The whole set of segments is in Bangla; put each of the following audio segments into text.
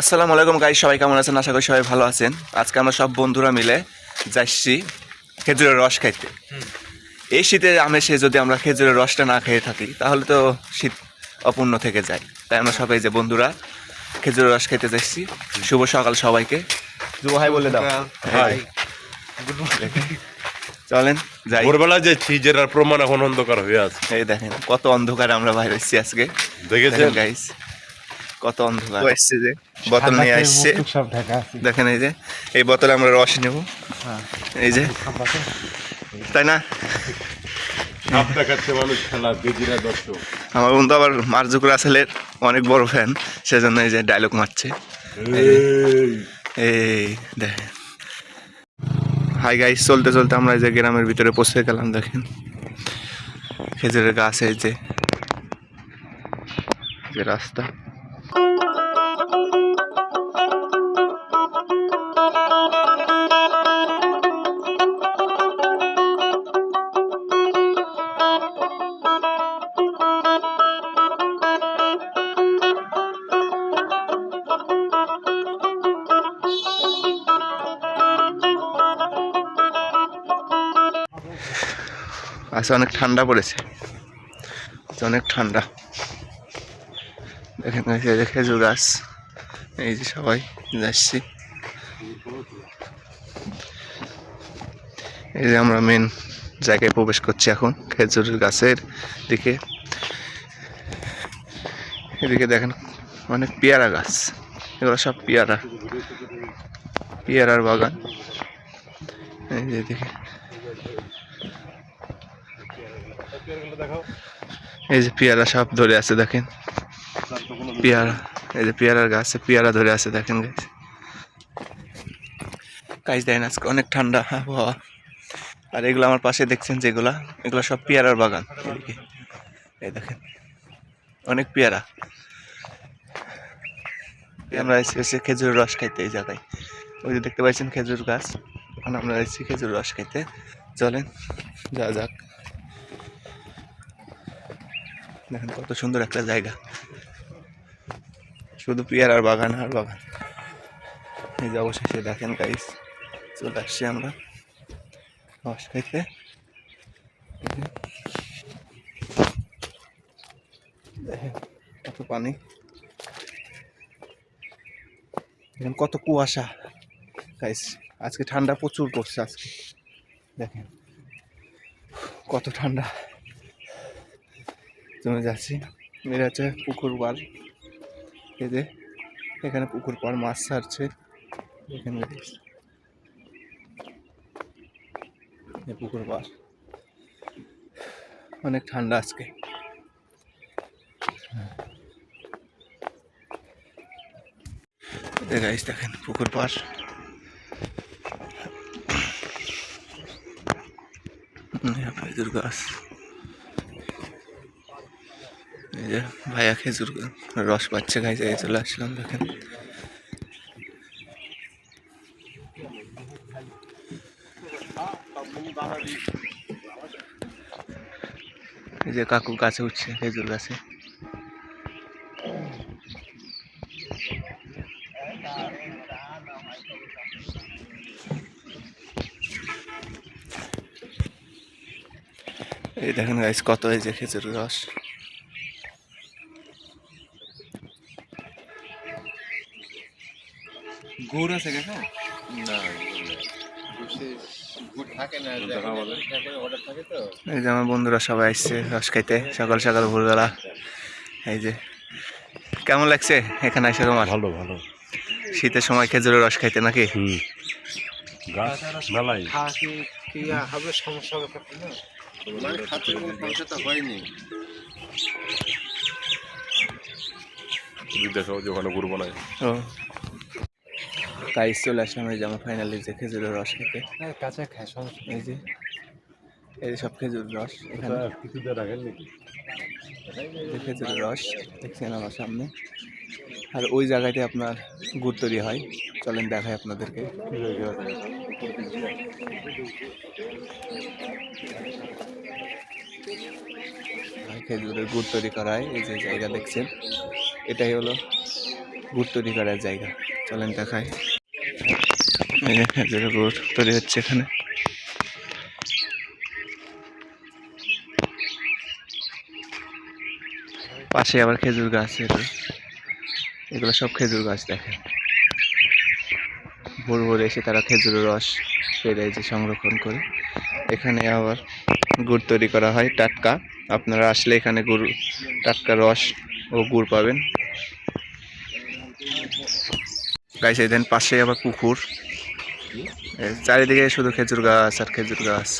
আসসালামু আলাইকুম গাই সবাই কেমন আছেন? আশা করি সবাই ভালো আছেন। আজকে আমরা সব বন্ধুরা মিলে যাচ্ছি খেজুরের রস খাইতে। এই শীতে আমেসে যদি আমরা খেজুরের রসটা না খেয়ে থাকি তাহলে তো শীত অপূর্ণ থেকে যায়। তাই আমরা সবাই যে বন্ধুরা খেজুরের রস খেতে যাচ্ছি শুভ সকাল সবাইকে। যুব হাই বলে দাও। হাই। চলেন যাই। ভোরবেলা যাচ্ছি যেটার প্রমাণ এখন অন্ধকার হয়ে আছে। এই দেখেন কত অন্ধকারে আমরা বাইরে এসেছি আজকে। দেখেছেন? গাইস কত অন্ধকার। এসছে যে। বোতল নিয়ে আসছে। সব ঢাকা আছে। দেখেন এই যে এই বোতলে আমরা রস নেব। এই যে। তাই না? আমার বন্ধু আবার মার্জুকুর আসলের অনেক বড় ফ্যান সেজন্য এই যে ডায়লগ মারছে। এই দেখেন। হাই গাইস চলতে চলতে আমরা এই যে গ্রামের ভিতরে পৌঁছে গেলাম দেখেন। খেজুরের গাছ এই যে। যে রাস্তা। আজকে অনেক ঠান্ডা পড়েছে। অনেক ঠান্ডা। দেখেন যে খেজুর গাছ। এই যে সবাই যাচ্ছি এই যে আমরা মেন জায়গায় প্রবেশ করছি এখন, খেজুর গাছের দিকে। এদিকে দেখেন অনেক পেয়ারা গাছ। এগুলো সব পেয়ারা। পেয়ারার বাগান। এই যে এদিকে। এই যে পেয়ারা সব ধরে আছে, দেখেন। পেয়ারা, এই যে পেয়ারার গাছে পেয়ারা ধরে আছে, দেখেন গাছ দেয় না আজকে অনেক ঠান্ডা আবহাওয়া। আর এগুলো আমার পাশে দেখছেন যেগুলা, এগুলো সব পেয়ারার বাগান, এদিকে। এই দেখেন, অনেক পেয়ারা। আমরা এসে এসে খেজুরের রস খাইতে এই জায়গায়। ওই যে দেখতে পাচ্ছেন খেজুর গাছ আমরা এসেছি খেজুর রস খাইতে চলেন যা যাক। দেখেন কত সুন্দর একটা জায়গা। শুধু পেয়ারার বাগান, আর বাগান। এই যে অবশেষে দেখেন গাইস চলে আসছি আমরা। রস খাইতে। দেখেন কত পানি। দেখেন কত কুয়াশা। গাইস আজকে ঠান্ডা প্রচুর পড়ছে আজকে। দেখেন কত ঠান্ডা। জমে যাচ্ছি। এটা হচ্ছে পুকুর এই যে, এখানে পুকুর পাড় মাছ ছাড়ছে। এখানে পুকুর পাড়। অনেক ঠান্ডা আজকে। guys, দেখেন পুকুর খেজুর গাছ এই যে ভাইয়া খেজুর রস পাচ্ছে খাই যাই চলে আসলাম, দেখেন। এই যে কাকু গাছে উঠছে, খেজুর গাছে। এই দেখেন গাইস কত যে খেজুর রস। গুড় আছে কাকা এই যে আমার বন্ধুরা সবাই আসছে রস খাইতে সকাল সকাল ভোরবেলা। এই যে কেমন লাগছে এখানে এসে তোমার? ভালো ভালো। শীতের সময় খেজুরের রস খাইতে নাকি? সমস্যা তাই চলে আসলাম এই যে আমার ফাইনালি যে খেজুরের রস খেতে। কাঁচা খায় সমস্যা এই যে এই যে সব খেজুর রস খেজুরের রস দেখছেন আমার সামনে। আর ওই জায়গাতে আপনার গুড় তৈরি হয়। চলেন দেখাই আপনাদেরকে। আর খেজুরের গুড় তৈরি করা হয় এই যে জায়গা দেখছেন। এটাই হলো গুড় তৈরি করার জায়গা। চলেন দেখাই এই যে খেজুরের গুড় তৈরি হচ্ছে এখানে। পাশে আবার খেজুর গাছ এগুলো। এগুলো সব খেজুর গাছ দেখে ভোর ভোরে এসে তারা খেজুরের রস পেরে যে সংরক্ষণ করে। এখানে আবার গুড় তৈরি করা হয়, টাটকা। আপনারা আসলে এখানে গুড়, টাটকা রস ও গুড় পাবেন। এই দেন পাশে আবার পুকুর। চারিদিকে শুধু খেজুর গাছ আর খেজুর গাছ।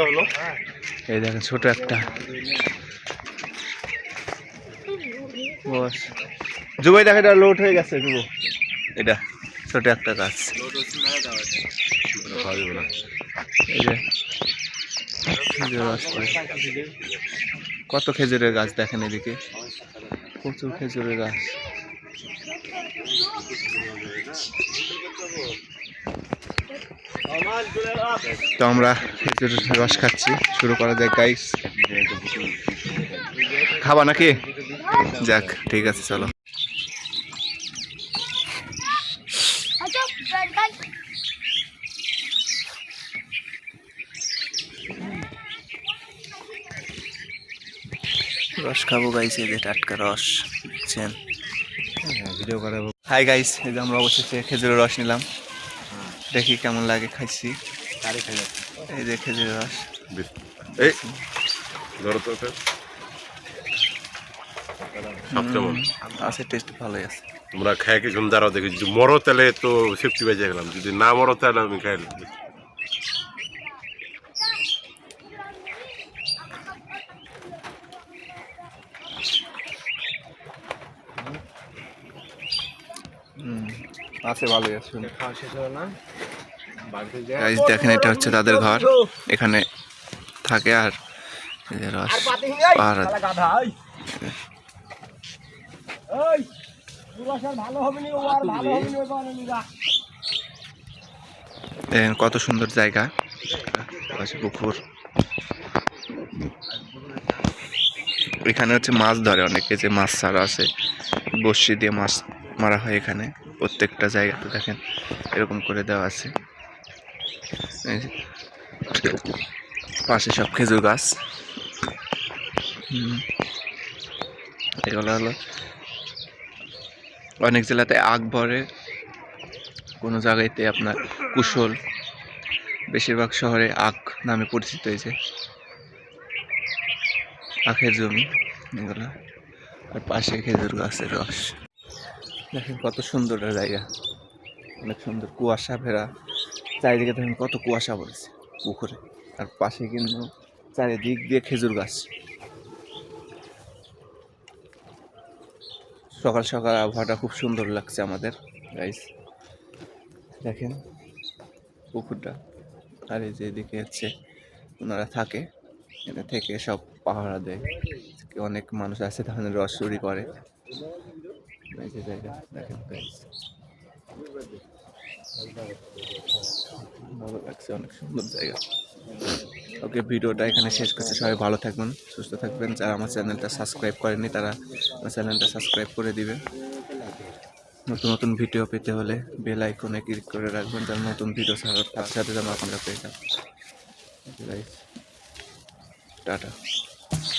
হলো? এই দেখেন ছোট একটা। বস। জুবাই দেখা এটা লোড হয়ে গেছে জুবো এটা ছোট একটা গাছ। কত খেজুরের গাছ দেখেন এদিকে? প্রচুর খেজুরের গাছ। তো আমরা খেজুরের রস খাচ্ছি শুরু করা যাক গাইস খাবা নাকি? যাক ঠিক আছে চলো। রস খাব গাইস এই যে টাটকা রস বুঝছেন? ভিডিও করাবো। হাই গাইস এই যে আমরা অবশেষে খেজুরের রস নিলাম। দেখি কেমন লাগে খাইছি। এই যে খেজুরের রস এই ধরো তো ওটা। সাপ কেমন আছে টেস্ট ভালোই আছে। তোমরা খাই কি দাঁড়াও দেখি যদি মরো তাহলে তো সেফটি বেঁচে গেলাম যদি না মরো তাহলে আমি আছে ভালোই আছে। খাওয়া শেষ হলো না? দেখেন এটা হচ্ছে তাদের ঘর। এখানে থাকে আর রস দেখেন কত সুন্দর জায়গা। পুকুর। এখানে হচ্ছে মাছ ধরে অনেকে যে মাছ ছাড়া আছে। বড়শি দিয়ে মাছ মারা হয় এখানে। প্রত্যেকটা জায়গাতে দেখেন এরকম করে দেওয়া আছে। পাশে সব খেজুর গাছ। এগুলো হলো অনেক জেলাতে আখ ভরে, কোনো জায়গাতে আপনার কুশল, বেশিরভাগ শহরে আখ নামে পরিচিত হয়েছে। আখের জমি, এগুলো। আর পাশে খেজুর গাছের রস। দেখেন কত সুন্দর জায়গা। অনেক সুন্দর কুয়াশা ভেরা চারিদিকে দেখেন কত কুয়াশা পড়েছে পুকুরে। আর পাশে কিন্তু চারিদিক দিয়ে খেজুর গাছ। সকাল সকাল আবহাওয়াটা খুব সুন্দর লাগছে আমাদের গাইস দেখেন পুকুরটা, আর এই যে এদিকে হচ্ছে ওনারা থাকে এটা থেকে সব পাহারা দেয়। অনেক মানুষ আছে তখন রস চুরি করে। জায়গা, দেখেন, guys। অনেক সুন্দর জায়গা। ওকে, ভিডিওটা এখানে শেষ করছে। সবাই ভালো থাকবেন, সুস্থ থাকবেন। যারা আমার চ্যানেলটা সাবস্ক্রাইব করেনি তারা আমার চ্যানেলটা সাবস্ক্রাইব করে দিবেন। নতুন নতুন ভিডিও পেতে হলে বেল আইকনে ক্লিক করে রাখবেন যারা নতুন ভিডিও ছাড়ার সাথে সাথে যেন আপনারা পেয়ে যান। টাটা।